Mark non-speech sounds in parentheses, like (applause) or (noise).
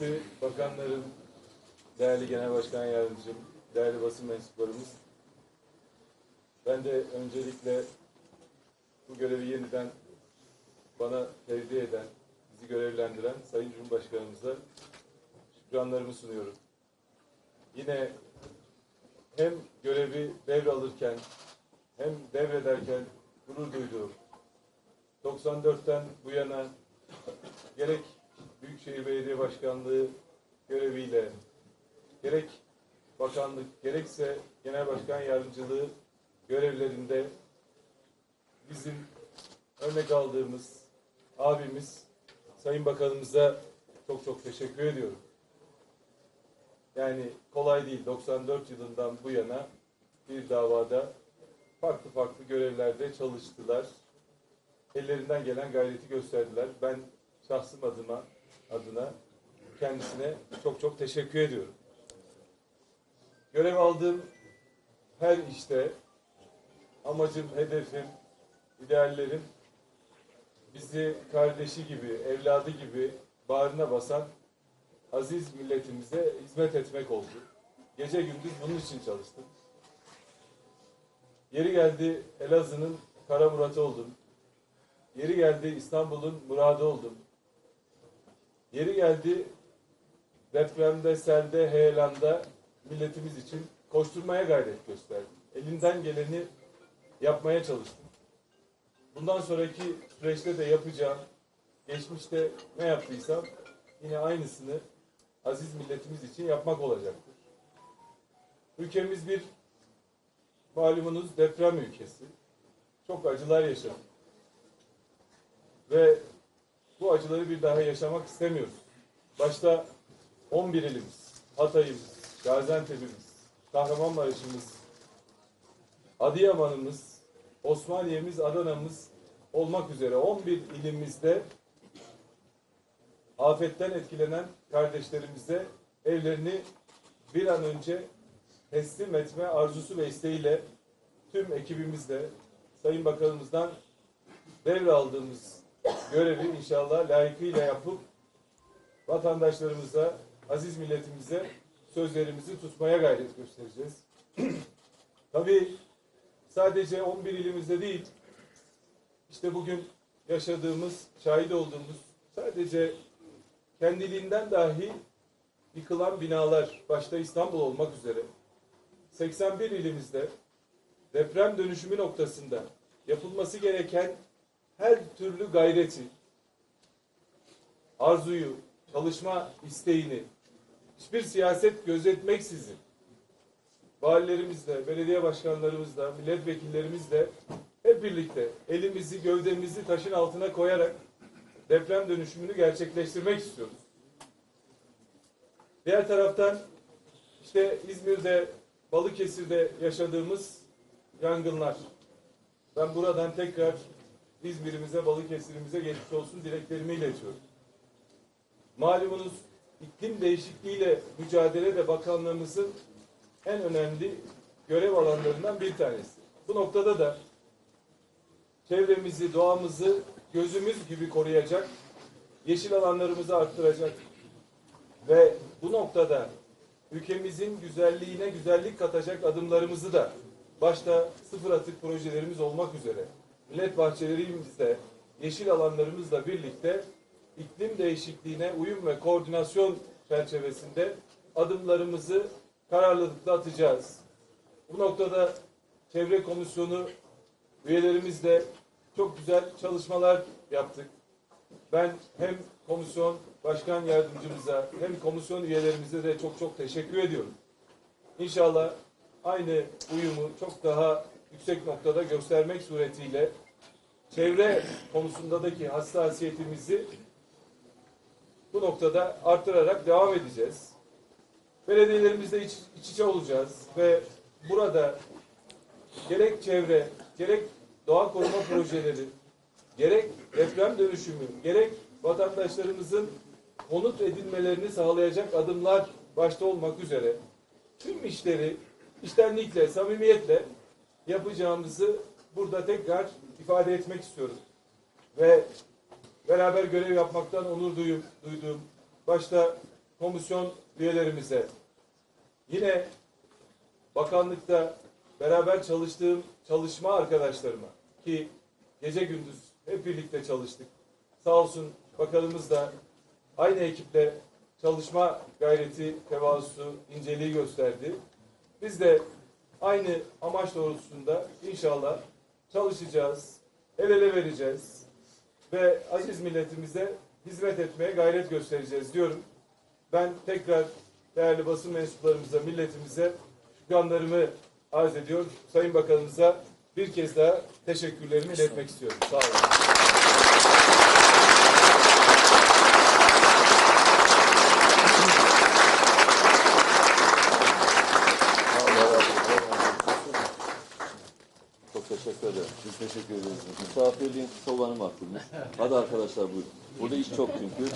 kıymetli bakanlarım, değerli genel başkan yardımcım, değerli basın mensuplarımız. Ben de öncelikle bu görevi yeniden bana tevdi eden, bizi görevlendiren Sayın Cumhurbaşkanımıza şükranlarımı sunuyorum. Yine hem görevi devralırken hem devrederken gurur duyduğum 94'ten bu yana gerek Büyükşehir Belediye Başkanlığı göreviyle gerek bakanlık gerekse genel başkan yardımcılığı görevlerinde bizim örnek aldığımız abimiz Sayın Bakanımıza çok çok teşekkür ediyorum. Yani kolay değil 94 yılından bu yana bir davada farklı farklı görevlerde çalıştılar. Ellerinden gelen gayreti gösterdiler. Ben şahsım adıma adına kendisine çok çok teşekkür ediyorum. Görev aldığım her işte amacım, hedefim, ideallerim bizi kardeşi gibi, evladı gibi bağrına basan aziz milletimize hizmet etmek oldu. Gece gündüz bunun için çalıştım. Yeri geldi Elazığ'ın Kara Murat'ı oldum. Yeri geldi İstanbul'un Muradı oldum. Yeri geldi depremde, selde, heyelanda milletimiz için koşturmaya gayret gösterdim. Elinden geleni yapmaya çalıştım. Bundan sonraki süreçte de yapacağım. Geçmişte ne yaptıysam yine aynısını aziz milletimiz için yapmak olacaktır. Ülkemiz bir malumunuz deprem ülkesi. Çok acılar yaşadık. Ve bu acıları bir daha yaşamak istemiyoruz. Başta 11 ilimiz, Hatay'ımız, Gaziantep'imiz, Kahramanmaraş'ımız, Adıyaman'ımız, Osmaniye'miz, Adana'mız olmak üzere 11 ilimizde afetten etkilenen kardeşlerimize evlerini bir an önce teslim etme arzusu ve isteğiyle tüm ekibimizle Sayın Bakanımızdan devraldığımız görevi inşallah layıkıyla yapıp vatandaşlarımıza, aziz milletimize sözlerimizi tutmaya gayret göstereceğiz. (clears throat) Tabii sadece 11 ilimizde değil, işte bugün yaşadığımız, şahit olduğumuz sadece kendiliğinden dahi yıkılan binalar, başta İstanbul olmak üzere 81 ilimizde deprem dönüşümü noktasında yapılması gereken her türlü gayreti, arzuyu, çalışma isteğini hiçbir siyaset gözetmeksizin valilerimizle, belediye başkanlarımızla, milletvekillerimizle hep birlikte elimizi, gövdemizi taşın altına koyarak deprem dönüşümünü gerçekleştirmek istiyoruz. Diğer taraftan işte İzmir'de, Balıkesir'de yaşadığımız yangınlar. Ben buradan tekrar İzmir'imize, Balıkesir'imize geçmiş olsun dileklerimi iletiyorum. Malumunuz iklim değişikliğiyle mücadele de bakanlığımızın en önemli görev alanlarından bir tanesi. Bu noktada da çevremizi, doğamızı gözümüz gibi koruyacak, yeşil alanlarımızı arttıracak ve bu noktada ülkemizin güzelliğine güzellik katacak adımlarımızı da başta sıfır atık projelerimiz olmak üzere millet bahçelerimizde, yeşil alanlarımızla birlikte iklim değişikliğine uyum ve koordinasyon çerçevesinde adımlarımızı kararlılıkla atacağız. Bu noktada Çevre Komisyonu üyelerimizle çok güzel çalışmalar yaptık. Ben hem komisyon başkan yardımcımıza hem komisyon üyelerimize de çok çok teşekkür ediyorum. İnşallah aynı uyumu çok daha yüksek noktada göstermek suretiyle çevre konusundaki hassasiyetimizi bu noktada artırarak devam edeceğiz. Belediyelerimizle iç, iç içe olacağız ve burada gerek çevre, gerek doğa koruma projeleri, gerek deprem dönüşümü, gerek vatandaşlarımızın konut edinmelerini sağlayacak adımlar başta olmak üzere tüm işleri iştenlikle, samimiyetle yapacağımızı burada tekrar ifade etmek istiyorum. Ve beraber görev yapmaktan onur duyup, duyduğum başta komisyon üyelerimize, yine bakanlıkta beraber çalıştığım çalışma arkadaşlarıma ki gece gündüz hep birlikte çalıştık. Sağ olsun bakanımız da aynı ekiple çalışma gayreti, tevazusu, inceliği gösterdi. Biz de aynı amaç doğrultusunda inşallah çalışacağız, el ele vereceğiz ve aziz milletimize hizmet etmeye gayret göstereceğiz diyorum. Ben tekrar değerli basın mensuplarımıza, milletimize şükranlarımı arz ediyor. Sayın Bakanımıza bir kez daha teşekkürlerimi iletmek istiyorum. Sağ olun. Çok teşekkür ederim. Biz teşekkür ederiz. Misafirliğin kısa olanı makbulmuş. (laughs) Hadi arkadaşlar buyurun. Burada iş çok çünkü. (laughs)